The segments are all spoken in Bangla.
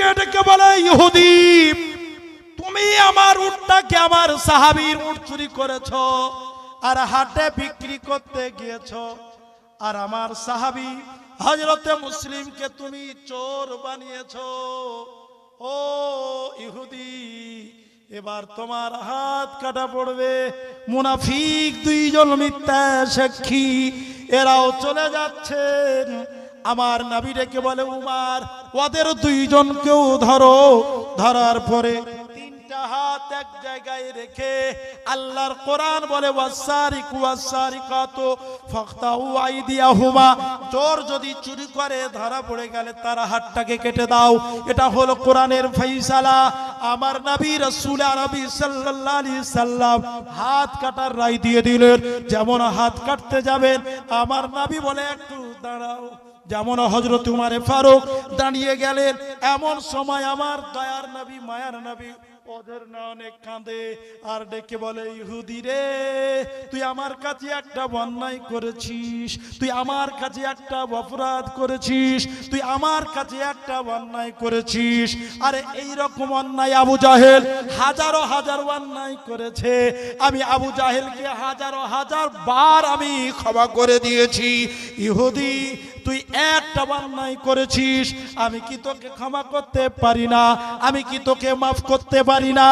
মুসলিমকে ডেকে বলে, ইহুদি, তুমি আমার উটটাকে আমার সাহাবীর উট চুরি করেছ আর হাটে বিক্রি করতে গিয়েছ। আর আমার সাহাবী হজরতে মুসলিমকে তুমি চোর বানিয়েছ। ও ইহুদি, এবার তোমার হাত কাটা পড়বে। মুনাফিক দুইজন মিথ্যা সাক্ষী এরাও চলে যাচ্ছেন। আমার নাবি ডেকে বলে, উমার, ওদের দুইজনকেও ধরো। ধরার পরে রেখে আল্লাহর কোরআন বলে চোর করে, ধরা পড়ে গেলে তার হাতটাকে কেটে দাও। এটা আমার নবী রাসূল আরবি সাল্লাল্লাহু সাল্লাম হাত কাটার রায় দিয়ে দিলেন, যেমন হাত কাটতে যাবেন। আমার নবী বলে, একটু দাঁড়াও। যেমন হজরত উমারে ফারুক দাঁড়িয়ে গেলেন, এমন সময় আমার দয়ার নবী, মায়ার নবী অনেক আর ডেকে বলে, ইহুদি রে, তুই আমার একটা করেছিস, তুই আমার একটা অপরাধ করেছিস, তুই আমার একটা করেছিস। আরে এই রকম অন্যায় আবু জাহেল হাজারো হাজার অন্যায় করেছে। আমি আবু জাহেলকে হাজারো হাজার বার আমি ক্ষমা করে দিয়েছি। ইহুদি তুই একটা অন্যায় করেছিস, আমি কি তোকে ক্ষমা করতে পারি না? আমি কি তোকে মাফ করতে পারি না?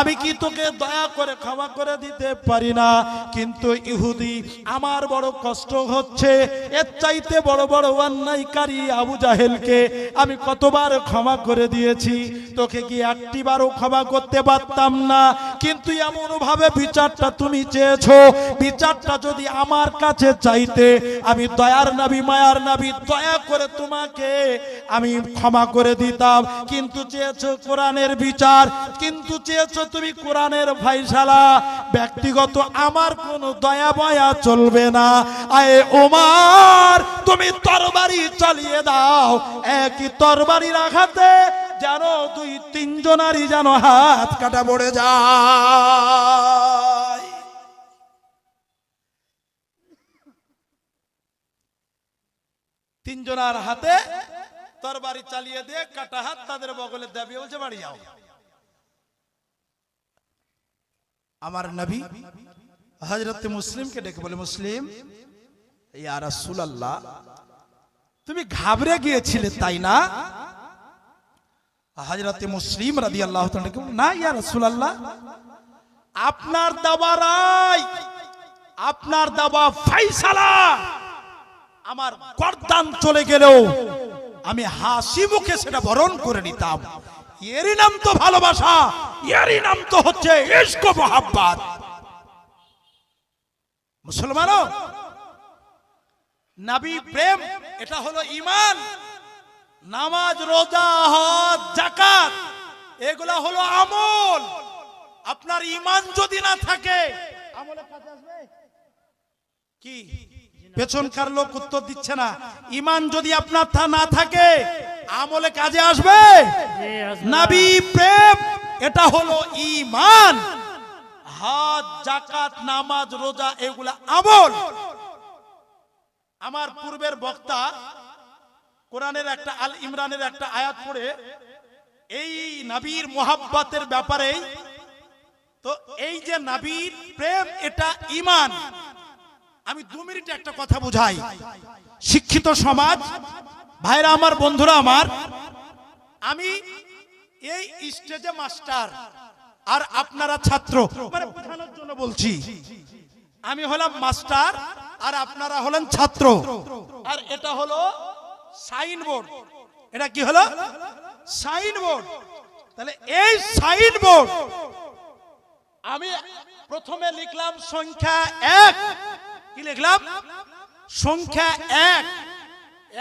আমি কি তোকে দয়া করে ক্ষমা করে দিতে পারি না? কিন্তু ইহুদি, আমার বড় কষ্ট হচ্ছে, এর চাইতে বড় বড় অন্যায়কারী আবু জাহেলকে আমি কতবার ক্ষমা করে দিয়েছি। তোকে কি একটিবারও ক্ষমা করতে পারতাম না? কিন্তু এমন ভাবে বিচারটা তুমি চেয়েছো। বিচারটা যদি আমার কাছে চাইতে, আমি দয়ার নাবি, মায়ার নাবি, দয়া করে তোমাকে আমি ক্ষমা করে দিতাম। কিন্তু চেয়েছো কোরআনের বিচার, কিন্তু চেয়েছো তুমি কোরআনের ফাইসালা ব্যক্তিগত আমার কোনো দয়া বয়া চলবে না। আয়ে ওমার, তুমি তরবারি চালিয়ে দাও। একই তরবারি রাখাতে যেন দুই, তিনজনারই যেন হাত কাটা পড়ে যায়। তিনজনার হাতে তরবারি চালিয়ে দিয়ে কাটা হাত তাদের বগলে দেবে বলছে, বাড়ি যাও। আমার নবী হজরত মুসলিমকে ডেকে বলে, মুসলিম, ইয়া তুমি ঘাবড়ে গিয়েছিলে, তাই না? হজরত মুসলিম ডেকে বললেন, না ইয়া রাসূলুল্লাহ আপনার দাবা রায় আপনার দাবা ফাইসালা আমার গর্দান চলে গেলেও আমি হাসি মুখে সেটা বরণ করে নিতাম। এরই নাম তো ভালোবাসা এরই নাম তো হচ্ছে মোহাব্বত। মুসলমানও নবী প্রেম এটা হলো ইমান নামাজ, রোজা, হজ জাকাত এগুলা হলো আমল। আপনার ইমান যদি না থাকে কি? পেছনকার লোক উত্তর দিচ্ছে না। ইমান যদি আপনার থা না থাকে, আমলে কাজে আসবে? নাবি প্রেম, এটা হলো ইমান হাত জাকাত নামাজ, রোজা, এগুলা আমল। আমার পূর্বের বক্তা কোরআনের একটা আল ইমরানের একটা আয়াত পড়ে, এই নাবির মোহাব্বতের ব্যাপারে তো এই যে নাবির প্রেম, এটা ইমান আমি দু মিনিটে একটা কথা বুঝাই। শিক্ষিত সমাজ, ভাইরা আমার, বন্ধুরা আমার, আমি এই স্টেজে মাস্টার আর আপনারা ছাত্র। মানে বোঝানোর জন্য বলছি, আমি হলাম মাস্টার আর আপনারা হলেন ছাত্র। আর এটা হলো সাইন বোর্ড এটা কি হলো? সাইন বোর্ড তাহলে এই সাইন বোর্ড আমি প্রথমে লিখলাম সংখ্যা এক। কি লিখলাম? সংখ্যা এক।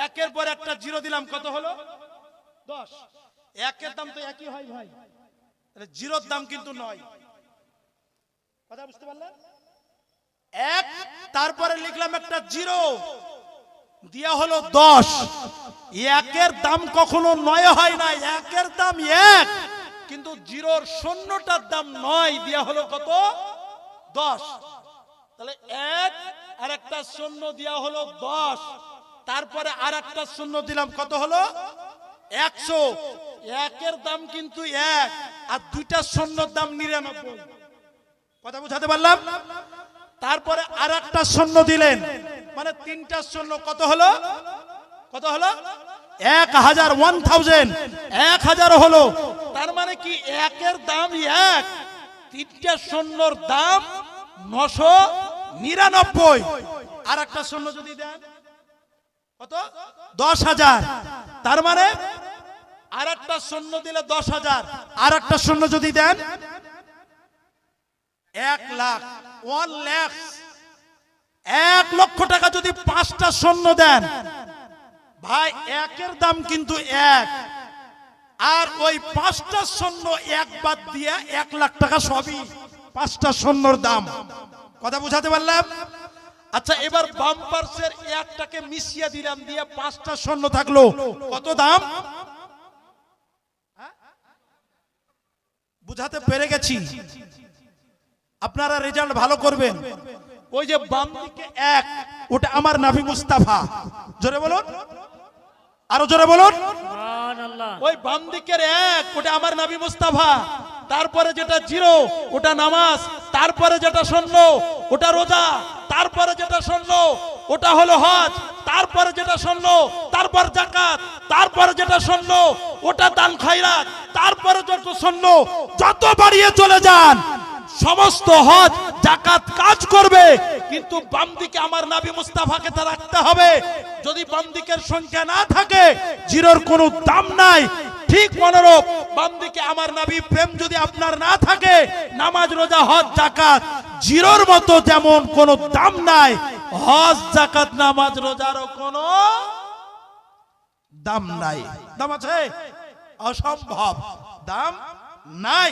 একের পর একটা জিরো দিলাম, কত হলো? দশ। একের দাম তো একই হয় ভাই। জিরোর দাম কিন্তু নয়। কথা বুঝতে পারলেন? এক, তারপরে লিখলাম একটা জিরো। দিয়া হলো দশ। একের দাম কখনো নয় হয় না একের দাম এক। কিন্তু জিরোর শূন্যটার দাম নয়, দিয়া হলো কত? দশ। তাহলে এক আর একটা শূন্য দেওয়া হলো দশ। তারপরে আর একটা শূন্য দিলাম, কত হলো? একশো। একের দাম কিন্তু এক, আর দুইটা স্বর্ণর দাম নিরানব্বই। কথা বুঝাতে পারলাম? তারপরে আর একটা স্বর্ণ দিলেন। মানে তিনটা স্বর্ণ কত হলো? কত হলো? এক হাজার ওয়ান থাউজেন্ড এক হাজার হলো। তার মানে কি একের দাম এক? তিনটা স্বর্ণর দাম নশো নিরানব্বই। আর একটা স্বর্ণ যদি দেন, কত? দশ হাজার। তার মানে আর একটা স্বর্ণ দিলে দশ হাজার। আর একটা স্বর্ণ যদি দেন, এক লাখ ওয়ান লাখ এক লক্ষ টাকা যদি পাঁচটা স্বর্ণ দেন, ভাই, একের দাম কিন্তু এক। আর ওই পাঁচটা স্বর্ণ এক বাদ দিয়ে এক লাখ টাকা সবই পাঁচটা স্বর্ণর দাম। কথা বুঝাতে পারলাম? আচ্ছা এবার বাম পার্শ্বের একটাকে মিশিয়ে দিলাম দিয়ে পাঁচটা স্বর্ণ থাকল। কত দাম? বুঝাতে পেরে গেছি। আপনারা রেজাল্ট ভালো করবেন। ওই যে বাম দিকে এক ওটা আমার নাভি মুস্তাফা। জোরে বলুন। আরও জোরে বলুন। ওই বাম দিকের এক ওটা আমার নবী মুস্তাফা। তারপরে যেটা জিরো ওটা নামাজ। তারপরে যেটা শূন্য ওটা রোজা। তারপরে যেটা শূন্য ওটা হলো হজ। তারপরে যেটা শূন্য তারপর জাকাত তারপরে যেটা শূন্য ওটা দান খায়রাত। তারপরে যত শূন্য যত বাড়িয়ে চলে যান। সমস্ত হজ জাকাত কাজ করবে, কিন্তু বাম দিকে আমার নাবি মুস্তাফাকে তা রাখতে হবে। যদি বাম দিকের সংখ্যা না থাকে, জিরোর কোনো দাম নাই। ঠিক মনোরূপ বাম দিকে আমার নাবি প্রেম যদি আপনার না থাকে, নামাজ, রোজা, হজ জাকাত জিরোর মতো যেমন কোনো দাম নাই, হজ জাকাত নামাজ, রোজারও কোনো দাম নাই। দাম আছে? অসম্ভব। দাম নাই।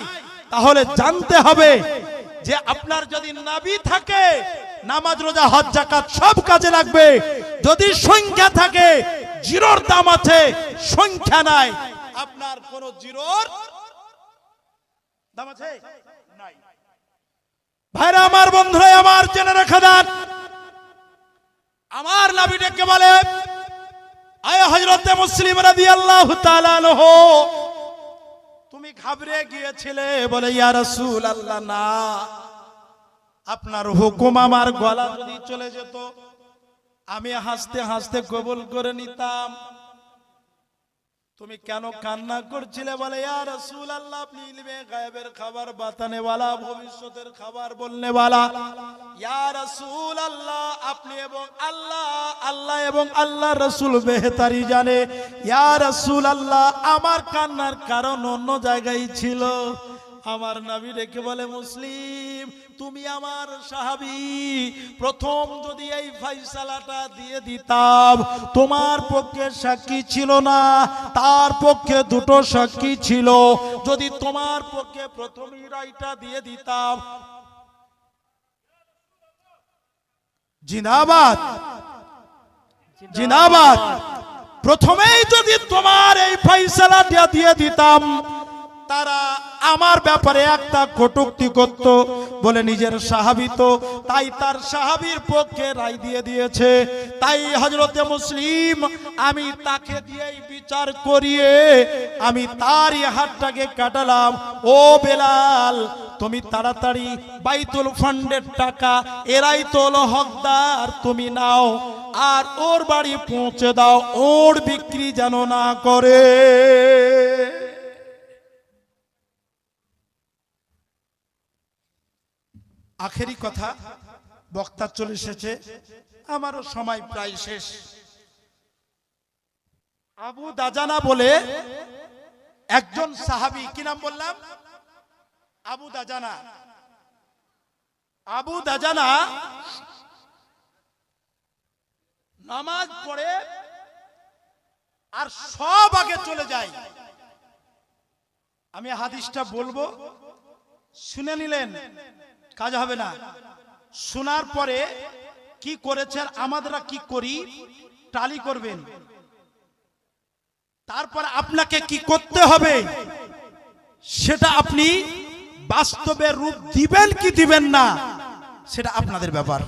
তাহলে জানতে হবে যে আপনার যদি নাবি থাকে, নামাজ, রোজা, হজ জাকাত সব কাজে লাগবে। যদি সংখ্যা থাকে, জিরোর দাম আছে, সংখ্যা নাই। আপনার কোন জিরোর দাম আছে? ভাইরা, আমার বন্ধুরা, আমার জেনে রাখা দেন। আমার নাবি ডেকে বলে? আয় হজরতে মুসলিম রাদি আল্লাহ তুমি ঘাবড়ে গিয়েছিলে? বলে, ইয়া রাসূল আল্লাহ না। আপনার হুকুম আমার গলা যদি চলে যেত, আমি হাসতে হাসতে কবুল করে নিতাম। তুমি কেন কান্না করছিলে বলে, ইয়া রাসূল আল্লাহ আপনি ইলমে গায়েবের খাবার বাতানে ওয়ালা ভবিষ্যতের খাবার বলনে ওয়ালা ইয়া রাসূল আল্লাহ আপনি এবং আল্লাহ আল্লাহ এবং আল্লাহ রাসূল বেহতারি জানে। ইয়া রাসূল আল্লাহ আমার কান্নার কারণ অন্য জায়গায় ছিল। আমার নবী রেখে বলে, মুসলিম তুমি আমার সাহাবি, প্রথম যদি এই ফাইসালাটা দিয়ে দিতাম, তোমার পক্ষে সাক্ষী ছিল না, তার পক্ষে দুটো সাক্ষী ছিল। যদি তোমার পক্ষে প্রথমই রায়টা দিয়ে দিতাম জিনাবাদ জিনাবাদ প্রথমেই যদি তোমার এই ফাইসালাটা দিয়ে দিতাম, তারা আমার ব্যাপারে একটা কটুক্তি করত, বলে নিজের সাহাবি তো, তাই তার সাহাবির পক্ষে রায় দিয়ে দিয়েছে। তাই হজরতে মুসলিম, আমি তাকে দিয়েই বিচার করিয়ে, আমি তারই হাতটাকে কাটালাম। ও বেলাল, তুমি তাড়াতাড়ি বাইতুল ফান্ডের টাকা, এরাই তোল হকদার, তুমি নাও, আর ওর বাড়ি পৌঁছে দাও, ওর বিক্রি যেন না করে। আখেরি কথা, বক্তা চলে এসেছে, আমারও সময় প্রায় শেষ। আবু দাজানা বলে, একজন সাহাবি, কি নাম বললাম? আবু দাজানা। আবু দাজানা নামাজ পড়ে আর সব আগে চলে যায়। আমি হাদিসটা বলব, শুনে নিলেন। কাজ হবে না। শোনার পরে কি করেছেন, আমাদেরা কি করি, টালি করবেন। তারপর আপনাকে কি করতে হবে, সেটা আপনি বাস্তবে রূপ দিবেন কি দিবেন না, সেটা আপনাদের ব্যাপার।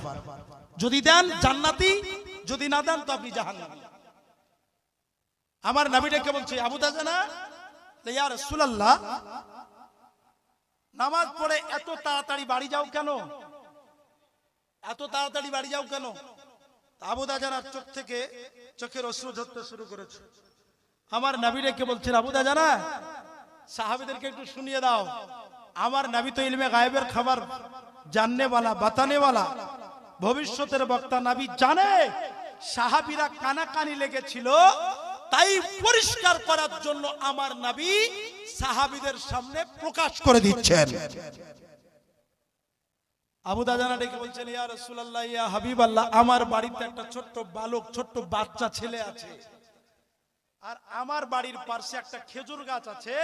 যদি দেন, জান্নাতি, যদি না দেন, তো আপনি জাহান্নামী। আমার নাবিটাকে বলছে, আবু দাজানা নামাজ পড়ে এত তাড়াতাড়ি বাড়ি যাও কেন? এত তাড়াতাড়ি বাড়ি যাও কেন? আবু দাজানার চোখ থেকে চোখের অশ্রু ধরতে শুরু করেছে। আমার নাবিটাকে বলছেন আবু দাজানা সাহাবিদেরকে একটু শুনিয়ে দাও। আমার নাবি তো ইলমে গায়েবের খাবার জাননেওয়ালা, বাতানেওয়ালা, ভবিষ্যতের বক্তা নাবি জানে। সাহাবিরা কানাকানি লেগেছিল তাই পরিষ্কার করার জন্য আমার নাবি সাহাবিদের সামনে প্রকাশ করে দিচ্ছেন। আবু দাজানা ডেকে বলছেন, ইয়া হাবিবাল্লাহ, আমার বাড়িতে একটা ছোট্ট বালক, ছোট্ট বাচ্চা ছেলে আছে। আর আমার বাড়ির পাশে একটা খেজুর গাছ আছে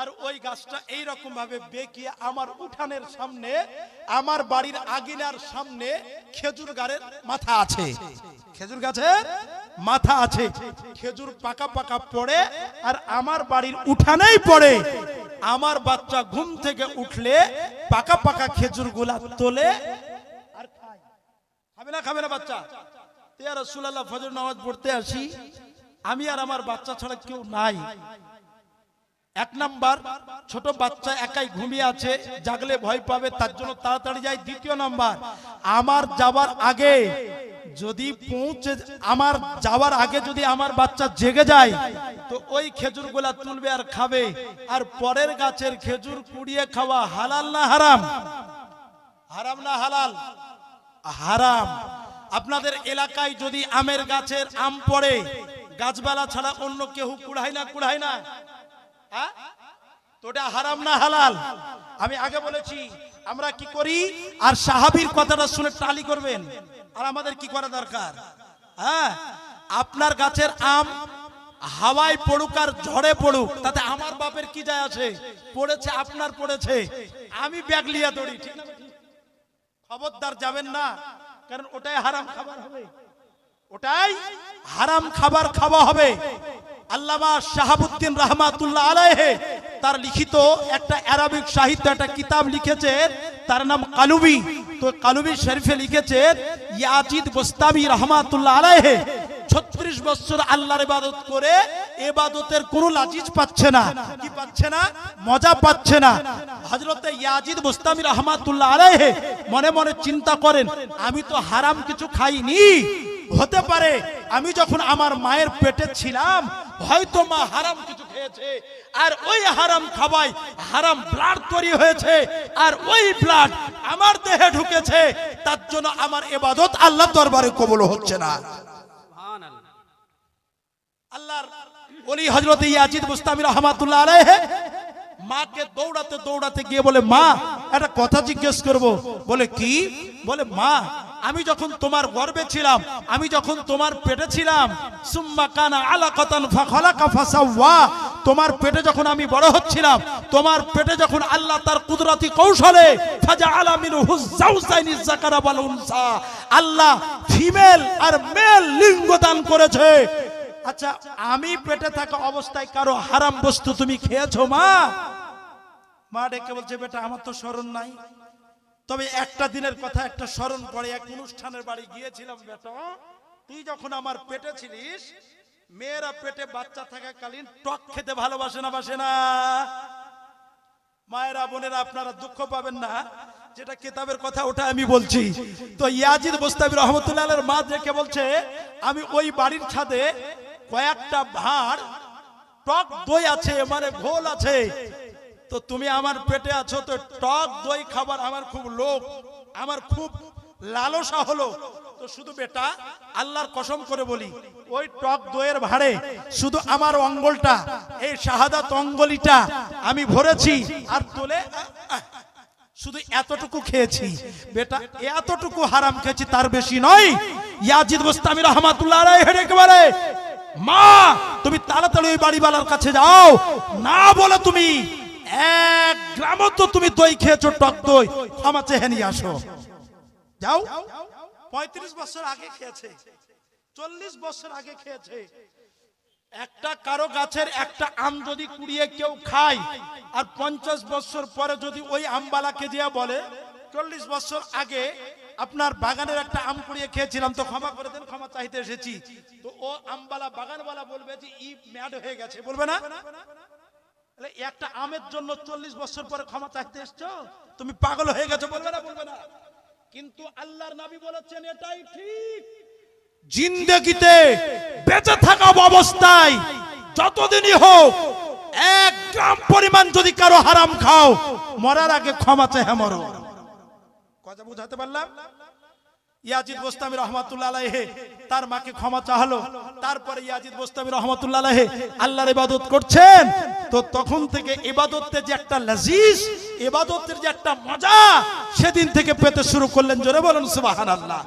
আর ওই গাছটা এই রকম ভাবে বেঁকিয়ে আমার উঠানের সামনে, আমার বাড়ির আগিনার সামনে খেজুর গাছের মাথা আছে। খেজুর গাছের মাথা আছে। খেজুর পাকা পাকা পড়ে আর আমার বাড়ির উঠানেই পড়ে। আমার বাচ্চা ঘুম থেকে উঠলে পাকা পাকা খেজুরগুলা তোলে আর খায়। খাবে না খাবে না বাচ্চা? ইয়া রাসূলুল্লাহ ফজর নামাজ পড়তে আসি। আমি আর আমার বাচ্চা ছাড়া কেউ নাই। এক নাম্বার, ছোট বাচ্চা একাই ঘুমিয়ে আছে, জাগলে ভয় পাবে, তার জন্য তাড়াতাড়ি যাই দ্বিতীয় নাম্বার, আমার যাবার আগে যদি পৌঁছে, আমার যাওয়ার আগে যদি আমার বাচ্চা জেগে যায়, তো ওই খেজুরগুলা তুলবে আর খাবে। আর পরের গাছের খেজুর কুড়িয়ে খাওয়া হালাল না হারাম? হারাম না হালাল? হারাম। আপনাদের এলাকায় যদি আমের গাছের আম পড়ে গাছবালা ছাড়া অন্য কেউ কুড়ায় না কুড়ায় না? হ্যাঁ? তো ওটা হারাম না হালাল? আমি আগে বলেছি, আমরা কি করি? আর সাহাবির কথাটা শুনে টালি করবেন। আর আমাদের কি করা দরকার? হ্যাঁ? আপনার গাছের আম হাওয়ায় পড়ুক আর ঝড়ে পড়ুক, তাতে আমার বাপের কি যায় আছে পড়েছে, আপনার পড়েছে। আমি ব্যাগ লিয়া দৌড়ি, ঠিক খবরদার যাবেন না, কারণ ওটাই হারাম খাবার হবে। ওটাই হারাম খাবার খাওয়া হবে। আল্লামা শাহাবুদ্দিন রহমাতুল্লাহ আলাইহে, তার লিখিত একটা অ্যারাবিক সাহিত্য, একটা কিতাব লিখেছে, তার নাম কালুবি। তো কালুবি শরীফে লিখেছেন ইয়াজিদ গোস্তামি রহমাতুল্লাহ আলাইহে, ছত্রিশ বছর আল্লাহর ইবাদত করে এবাদতের কোনো লাজিজ পাচ্ছে না। কি পাচ্ছে না? মজা পাচ্ছে না। হজরতে ইয়াজিদ মুস্তামি রহমাতুল্লাহ আলাইহে, মনে মনে চিন্তা করেন, আমি তো হারাম কিছু খাইনি। হতে পারে, আমি যখন আমার মায়ের পেটে ছিলাম হয়তো মা হারাম কিছু খেয়েছে, আর ওই হারাম খাওয়াই হারাম ব্লাড তৈরি হয়েছে, আর ওই ব্লাড আমার দেহে ঢুকেছে, তার জন্য আমার এবাদত আল্লাহ দরবারে কবল হচ্ছে না। আল্লাহর ওলি হজরত ইয়াজিদ মুস্তামি রহমাতুল্লাহ আলাইহি মাকে দৌড়াতে দৌড়াতে গিয়ে বলে, মা, একটা কথা জিজ্ঞেস করব। বলে, কি? বলে, মা আমি যখন তোমার গর্বে ছিলাম, আমি যখন তোমার পেটে ছিলাম, সুম্মা কানা আলাকাতান ফাখালাকা ফাসাওয়া, তোমার পেটে যখন আমি বড় হচ্ছিলাম, তোমার পেটে যখন আল্লাহ তার কুদরতি কৌশলে ফাজা আলামিনহু জাওজাইনি যাকারা ওয়াল উনসা, আল্লাহ ফিমেল আর মেল লিঙ্গ দান করেছে। আচ্ছা আমি পেটে থাকা অবস্থায় কারও হারাম বস্তু তুমি খেয়েছো, মা? মা ডেকে বলছে, বেটা, আমার তো স্মরণ নাই। তবে একটা দিনের কথা, একটা স্মরণ পড়ে, এক অনুষ্ঠানের বাড়ি গিয়েছিলাম বেটা। তুই যখন আমার পেটে ছিলিস, মেয়েরা পেটে বাচ্চা থাকাকালীন টক খেতে ভালোবাসে না, বাসে না। মায়েরা, বোনেরা, আপনারা দুঃখ পাবেন না। যেটা কিতাবের কথা ওটা আমি বলছি। তো ইয়াজিদ মোস্তাবি রহমতুল্লাহ মা দেখে বলছে, আমি ওই বাড়ির ছাদে কয়েকটা ভাঁড় টক দই আছে মানে ঘোল আছে। তো তুমি আমার পেটে আছো তো টক দই খাবার আমার খুব লোভ, আমার খুব লালসা হলো। তো শুধু বেটা, আল্লাহর কসম করে বলি, ওই টক দইয়ের ভাড়ে শুধু আমার অঙ্গলটা, এই শাহাদাত অঙ্গলিটা আমি ভরেছি আর তোলে, শুধু এতটুকু খেয়েছি। বেটা, এতটুকু হারাম খেয়েছি তার বেশি নয়। ইয়াজিদ মুস্তামি রহমাতুল্লাহ হেডে একেবারে, মা, তুমি তাড়াতাড়ি ওই বাড়িওয়ালার কাছে যাও। না বলে তুমি এক গ্রামও তো তুমি দই খেয়েছো, টক দই। ক্ষমা চেহে নিয়ে আসো। যাও। পঁয়ত্রিশ বছর আগে খেয়েছে। চল্লিশ বছর আগে খেয়েছে। একটা কারও গাছের একটা আম যদি কুড়িয়ে কেউ খায়, আর পঞ্চাশ বছর পরে যদি ওই আমবালাকে দিয়া বলে, চল্লিশ বছর আগে আপনার বাগানের একটা আম কুড়িয়ে খেয়েছিলাম, তো ক্ষমা করে দেন, ক্ষমা চাইতে এসেছি। তো ও আমবালা, বাগানওয়ালা বলবে যে, ই ম্যাড হয়ে গেছে। বলবে না? একটা আমের জন্য চল্লিশ বছর পরে ক্ষমা চাইতে এসছো? তুমি পাগল হয়ে গেছো, বলবে না বলবে না। কিন্তু আল্লাহর নবী বলেছেন, এটাই ঠিক। জিন্দগিতে বেঁচে থাকা অবস্থায় যতদিনই হোক, এক গ্রাম পরিমাণ যদি কারও হারাম খাও, মরার আগে ক্ষমা চেহে মরো। কথা বুঝাতে পারলাম? ইয়াজিদ বোস্তামি রহমাতুল্লাহ তার মাকে ক্ষমা চাহালো। তারপরে ইয়াজিদ বোস্তামি রহমাতুল্লাহ আল্লাহর ইবাদত করছেন। তো তখন থেকে ইবাদতের যে একটা লাজিজ, ইবাদতের যে একটা মজা, সেদিন থেকে পেতে শুরু করলেন, জোরে বলেন, সুবহানাল্লাহ।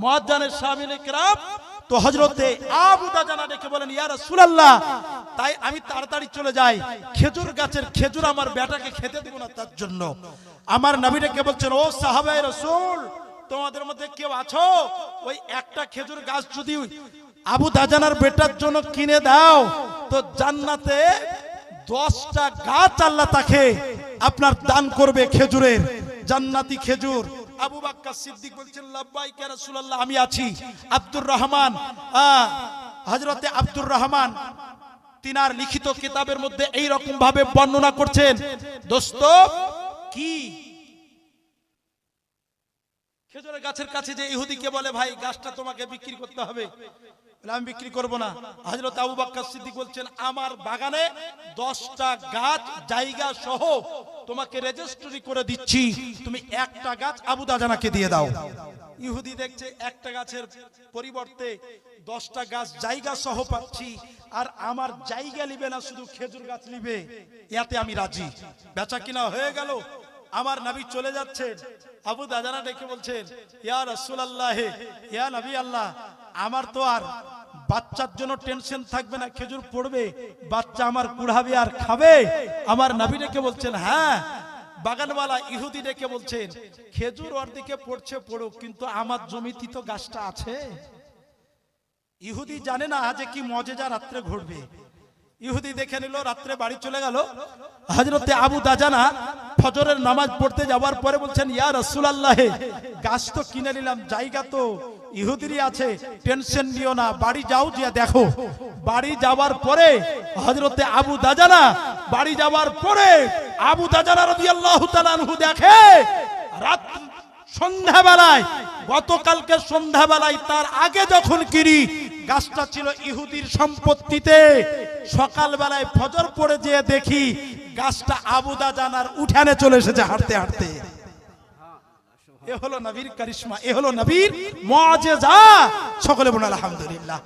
মুয়াজ্জানের শামিল ইকরাম তো হজরতে আবু জানা ডেকে বলেন, ইয়া রাসূলুল্লাহ, তাই আমি তাড়াতাড়ি চলে যাই। খেজুর গাছের খেজুর আমার বেটাকে খেতে দেব না তার জন্য। আমার নবী ডেকে বলছেন, ও সাহাবায়ে রাসূল তোমাদের মধ্যে কেউ আছো? ওই একটা খেজুর গাছ যদি আবু দাজানার বেটার জন্য কিনে দাও, তো জান্নাতে দশটা গাছ আল্লাহ তাকে আপনার দান করবে খেজুরের। জান্নাতি খেজুর। আবু বাক্কা বলছেন আমি আছি। আব্দুর রহমান আব্দুর রহমান, তিনার লিখিত কিতাবের মধ্যে বর্ণনা করছেন, দোস্ত, কি খেজুরের গাছের কাছে যে ইহুদিকে বলে, ভাই, গাছটা তোমাকে বিক্রি করতে হবে। আমি বিক্রি করব না। হযরত আবু বাক্কার সিদ্দিক বলছেন, আমার বাগানে দশটা গাছ জায়গা সহ তোমাকে রেজিস্ট্রি করে দিচ্ছি। তুমি একটা গাছ আবু দাজানাকে দিয়ে দাও। ইহুদি দেখছে একটা গাছের পরিবর্তে দশটা গাছ জায়গা সহ পাচ্ছি, আর আমার জায়গা নিবে না, শুধু খেজুর গাছ নিবে। ইয়াতে আমি রাজি। বেচা কিনা হয়ে গেল। আমার নবী চলে যাচ্ছেন। আবু দাদারা ডেকে বলছেন, ইয়া রাসূলুল্লাহ, ইয়া নবী আল্লাহ, আমার তো আর বাচ্চার জন্য টেনশন থাকবে না, খেজুর পড়বে, বাচ্চা আমার কুড়াবে আর খাবে। আমার নবী ডেকে বলছেন হ্যাঁ। বাগানওয়ালা ইহুদি ডেকে বলছেন, খেজুর ওর দিকে পড়ছে, পড়ুক, কিন্তু আমার জমিতে তো গাছটা আছে। ইহুদি জানে না যে কি মজেজা রাত্রে ঘটবে। ইহুদি দেখে নিল, রাত্রে বাড়ি চলে গেল। হজরতে আবু দাজানা ফজরের নামাজ পড়তে যাওয়ার পরে বলছেন, ইয়া রসুলাল্লাহ, গাছ তো কিনে নিলাম, জায়গা তো ইহুদিরই আছে, টেনশন নিও না, বাড়ি যাও যে দেখো। বাড়ি যাওয়ার পরে হজরতে আবু দাজানা, বাড়ি যাওয়ার পরে আবু দাজানা তাআলা আনহু দেখে, রাত সন্ধ্যাবেলায়, গতকালকে সন্ধ্যাবেলায় তার আগে যখন কিরি গাছটা ছিল ইহুদির সম্পত্তিতে। সকালবেলায় ফজর পড়ে যেয়ে দেখি গাছটা আবুদা জানার উঠানে চলে এসেছে হাঁটতে হাঁটতে। এ হলো নবীর কারিশমা, এ হলো নবীর মজে যা সকলে বোন আলহামদুলিল্লাহ।